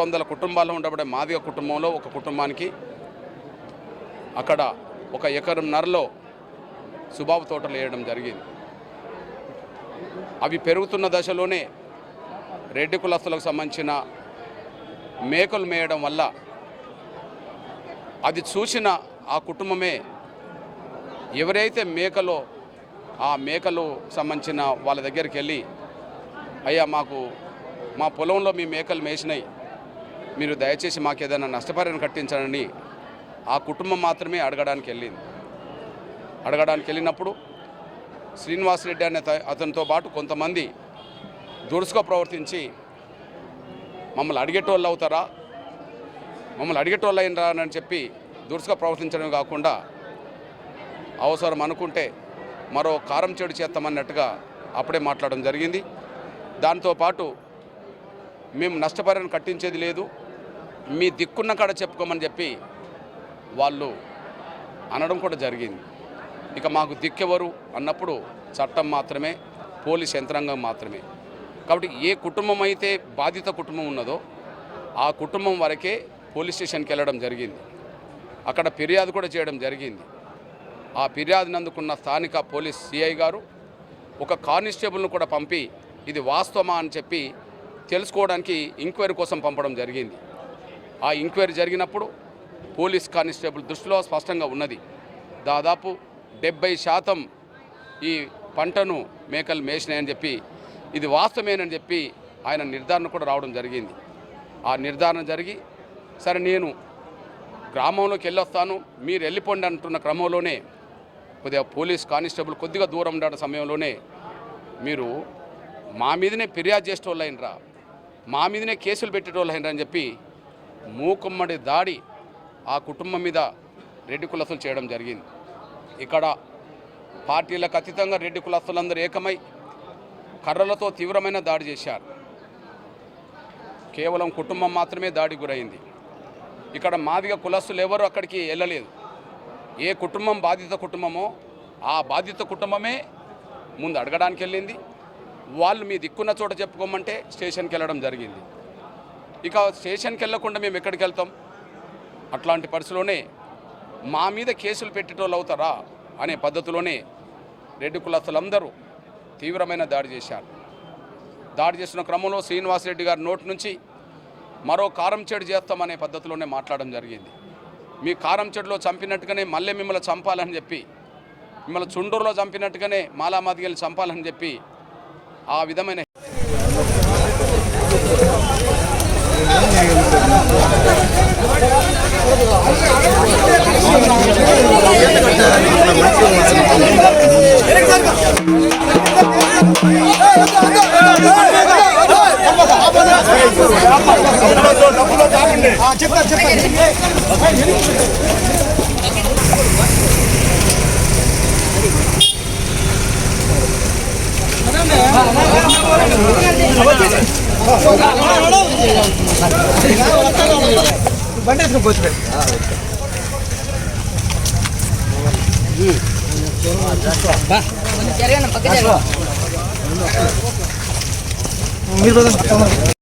వందల కుటుంబాల్లో ఉండబడే మాదిగ కుటుంబంలో ఒక కుటుంబానికి అక్కడ ఒక ఎకరంన్నరలో సుబాబు తోటలు వేయడం జరిగింది. అవి పెరుగుతున్న దశలోనే రెడ్డి కులస్తులకు సంబంధించిన మేకలు మేయడం వల్ల అది చూసిన ఆ కుటుంబమే ఎవరైతే మేకలో ఆ మేకలు సంబంధించిన వాళ్ళ దగ్గరికి వెళ్ళి అయ్యా మాకు మా పొలంలో మీ మేకలు మేసినాయి మీరు దయచేసి మాకు ఏదైనా నష్టపరిహారం కట్టించండి. ఆ కుటుంబం మాత్రమే అడగడానికి వెళ్ళింది. అడగడానికి వెళ్ళినప్పుడు శ్రీనివాసరెడ్డి అనే త- అతనితో పాటు కొంతమంది దురుసుగా ప్రవర్తించి మమ్మల్ని అడిగేటోళ్ళు అవుతారా? మమ్మల్ని అడిగేటోళ్ళు అయినరా అని చెప్పి దురుసుగా ప్రవర్తించడమే కాకుండా అవసరం అనుకుంటే మరో కారం చెడు చేస్తామన్నట్టుగా అప్పుడే మాట్లాడడం జరిగింది. దాంతోపాటు మేము నష్టపరిహారం కట్టించేది లేదు. మీ దిక్కున్న కాడ చెప్పుకోమని చెప్పి వాళ్ళు అనడం కూడా జరిగింది. ఇక మాకు దిక్కెవరు అన్నప్పుడు చట్టం మాత్రమే పోలీస్ యంత్రాంగం మాత్రమే. కాబట్టి ఏ కుటుంబం అయితే బాధిత కుటుంబం ఉన్నదో ఆ కుటుంబం వరకే పోలీస్ స్టేషన్కి వెళ్ళడం జరిగింది. అక్కడ ఫిర్యాదు కూడా చేయడం జరిగింది. ఆ ఫిర్యాదునందుకున్న స్థానిక పోలీస్ సిఐ గారు ఒక కానిస్టేబుల్ను కూడా పంపి ఇది వాస్తవమా అని చెప్పి తెలుసుకోవడానికి ఎంక్వైరీ కోసం పంపడం జరిగింది. ఆ ఎంక్వైరీ జరిగినప్పుడు పోలీస్ కానిస్టేబుల్ దృష్టిలో స్పష్టంగా ఉన్నది. దాదాపు డెబ్బై శాతం ఈ పంటను మేకలు మేసినాయని చెప్పి ఇది వాస్తవమేనని చెప్పి ఆయన నిర్ధారణ కూడా రావడం జరిగింది. ఆ నిర్ధారణ జరిగి సరే నేను గ్రామంలోకి వెళ్ళొస్తాను మీరు వెళ్ళిపోండి అంటున్న క్రమంలోనే కొద్దిగా పోలీస్ కానిస్టేబుల్ కొద్దిగా దూరం ఉండే సమయంలోనే మీరు మా మీదనే ఫిర్యాదు చేసేటోళ్ళు అయినరా మా మీదనే కేసులు పెట్టేటోళ్ళు అయినరా అని చెప్పి మూకుమ్మడి దాడి ఆ కుటుంబం మీద రెడ్డి కులస్తులు చేయడం జరిగింది. ఇక్కడ పార్టీలకు అతీతంగా రెడ్డి కులస్తులందరూ ఏకమై కర్రలతో తీవ్రమైన దాడి చేశారు. కేవలం కుటుంబం మాత్రమే దాడి గురైంది. ఇక్కడ మాదిగ కులస్తులు ఎవరు అక్కడికి వెళ్ళలేదు. ఏ కుటుంబం బాధిత కుటుంబమో ఆ బాధిత కుటుంబమే ముందు అడగడానికి వెళ్ళింది వాళ్ళు మీ దిక్కున్న చోట చెప్పుకోమంటే స్టేషన్కి వెళ్ళడం జరిగింది. ఇక స్టేషన్కి వెళ్ళకుండా మేము ఎక్కడికి వెళ్తాం? అట్లాంటి పరిస్థితిలోనే మా మీద కేసులు పెట్టేటోళ్ళు అవుతారా అనే పద్ధతిలోనే రెడ్డి కులస్తులందరూ తీవ్రమైన దాడి చేశారు. దాడి చేసిన క్రమంలో శ్రీనివాసరెడ్డి గారి నోటి నుంచి మరో కారం చెడు చేస్తామనే పద్ధతిలోనే మాట్లాడడం జరిగింది. మీ కారం చెడులో చంపినట్టుగానే మళ్ళీ మిమ్మల్ని చంపాలని చెప్పి మిమ్మల్ని చుండూరులో చంపినట్టుగానే మాలామాదిగలు చంపాలని చెప్పి ఆ విధమైన చెప్తా చెప్తా Bandar itu bocor.